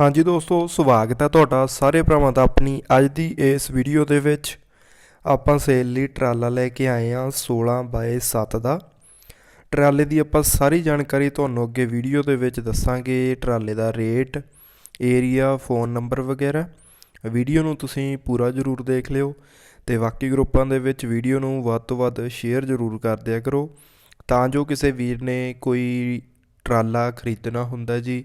ਹਾਂਜੀ ਦੋਸਤੋ, ਸਵਾਗਤ ਹੈ ਤੁਹਾਡਾ ਸਾਰੇ ਭਰਾਵਾਂ ਦਾ ਆਪਣੀ ਅੱਜ ਦੀ ਇਸ ਵੀਡੀਓ ਦੇ ਵਿੱਚ। ਆਪਾਂ ਸੇਲ ਲਈ ਟਰਾਲਾ ਲੈ ਕੇ ਆਏ ਹਾਂ 16 ਬਾਏ 7 ਦਾ। ਟਰਾਲੇ ਦੀ ਆਪਾਂ ਸਾਰੀ ਜਾਣਕਾਰੀ ਤੁਹਾਨੂੰ ਅੱਗੇ ਵੀਡੀਓ ਦੇ ਵਿੱਚ ਦੱਸਾਂਗੇ, ਟਰਾਲੇ ਦਾ ਰੇਟ ਏਰੀਆ ਫੋਨ ਨੰਬਰ ਵਗੈਰਾ। ਵੀਡੀਓ ਨੂੰ ਤੁਸੀਂ ਪੂਰਾ ਜ਼ਰੂਰ ਦੇਖ ਲਿਓ ਤੇ ਬਾਕੀ ਗਰੁੱਪਾਂ ਦੇ ਵਿੱਚ ਵੀਡੀਓ ਨੂੰ ਵੱਧ ਤੋਂ ਵੱਧ ਸ਼ੇਅਰ ਜ਼ਰੂਰ ਕਰ ਦਿਆ ਕਰੋ। ਤਾਂ ਜੋ ਕਿਸੇ ਵੀਰ ਨੇ ਕੋਈ ਟਰਾਲਾ ਖਰੀਦਣਾ ਹੁੰਦਾ ਜੀ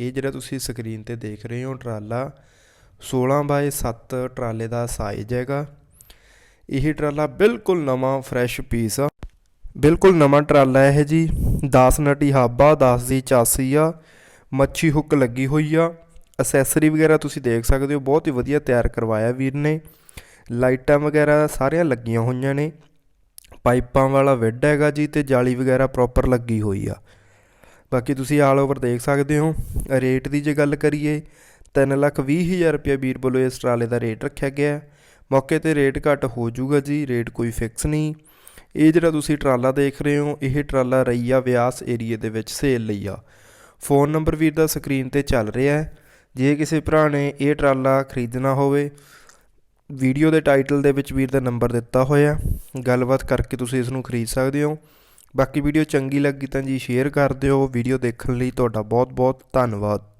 ਇਹ ਜਿਹੜਾ ਤੁਸੀਂ ਸਕਰੀਨ ਤੇ ਦੇਖ ਰਹੇ ਹੋ ਟਰਾਲਾ 16 ਬਾਏ 7 ਟਰਾਲੇ ਦਾ ਸਾਈਜ਼ ਹੈਗਾ। ਇਹ ਟਰਾਲਾ ਬਿਲਕੁਲ ਨਵਾਂ ਫਰੈਸ਼ ਪੀਸ ਆ। ਬਿਲਕੁਲ ਨਵਾਂ ਟਰਾਲਾ ਇਹ ਜੀ। 10 ਨਟੀ ਹਾਬਾ 10 ਦੀ ਚਾਸੀ ਆ। ਮੱਛੀ ਹੁੱਕ ਲੱਗੀ ਹੋਈ ਆ। ਅਸੈਸਰੀ ਵਗੈਰਾ ਤੁਸੀਂ ਦੇਖ ਸਕਦੇ ਹੋ। ਬਹੁਤ ਹੀ ਵਧੀਆ ਤਿਆਰ ਕਰਵਾਇਆ ਵੀਰ ਨੇ। ਲਾਈਟਾਂ ਵਗੈਰਾ ਸਾਰੀਆਂ ਲੱਗੀਆਂ ਹੋਈਆਂ ਨੇ। ਪਾਈਪਾਂ ਵਾਲਾ ਵਿੱਡ ਹੈਗਾ ਜੀ ਤੇ ਜਾਲੀ ਵਗੈਰਾ ਪ੍ਰੋਪਰ ਲੱਗੀ ਹੋਈ ਆ। ਬਾਕੀ ਤੁਸੀਂ ਆਲ ਓਵਰ ਦੇਖ ਸਕਦੇ ਹੋ। ਰੇਟ ਦੀ ਜੇ ਗੱਲ ਕਰੀਏ 3 ਲੱਖ ਵੀਹ ਹਜ਼ਾਰ ਰੁਪਏ ਵੀਰ ਵੱਲੋਂ ਇਸ ਟਰਾਲੇ ਦਾ ਰੇਟ ਰੱਖਿਆ ਗਿਆ ਮੌਕੇ ਤੇ ਰੇਟ ਘੱਟ ਹੋ ਜਾਊਗਾ ਜੀ ਰੇਟ ਕੋਈ ਫਿਕਸ ਨਹੀਂ। ਇਹ ਜਿਹੜਾ ਤੁਸੀਂ ਟਰਾਲਾ ਦੇਖ ਰਹੇ ਹੋ, ਇਹ ਟਰਾਲਾ ਰਈਆ ਵਿਆਸ ਏਰੀਏ ਦੇ ਵਿੱਚ ਸੇਲ ਲਈ ਆ। ਫੋਨ ਨੰਬਰ ਵੀਰ ਦਾ ਸਕਰੀਨ ਤੇ ਚੱਲ ਰਿਹਾ ਹੈ। ਜੇ ਕਿਸੇ ਭਰਾ ਨੇ ਇਹ ਟਰਾਲਾ ਖਰੀਦਣਾ ਹੋਵੇ ਵੀਡੀਓ ਦੇ ਟਾਈਟਲ ਦੇ ਵਿੱਚ ਵੀਰ ਦਾ ਨੰਬਰ ਦਿੱਤਾ ਹੋਇਆ ਗੱਲਬਾਤ ਕਰਕੇ ਤੁਸੀਂ ਇਸ ਨੂੰ ਖਰੀਦ ਸਕਦੇ ਹੋ। ਬਾਕੀ ਵੀਡੀਓ ਚੰਗੀ ਲੱਗੀ ਤਾਂ ਜੀ ਸ਼ੇਅਰ ਕਰ ਦਿਓ ਵੀਡੀਓ ਦੇਖਣ ਲਈ ਤੁਹਾਡਾ ਬਹੁਤ ਬਹੁਤ ਧੰਨਵਾਦ।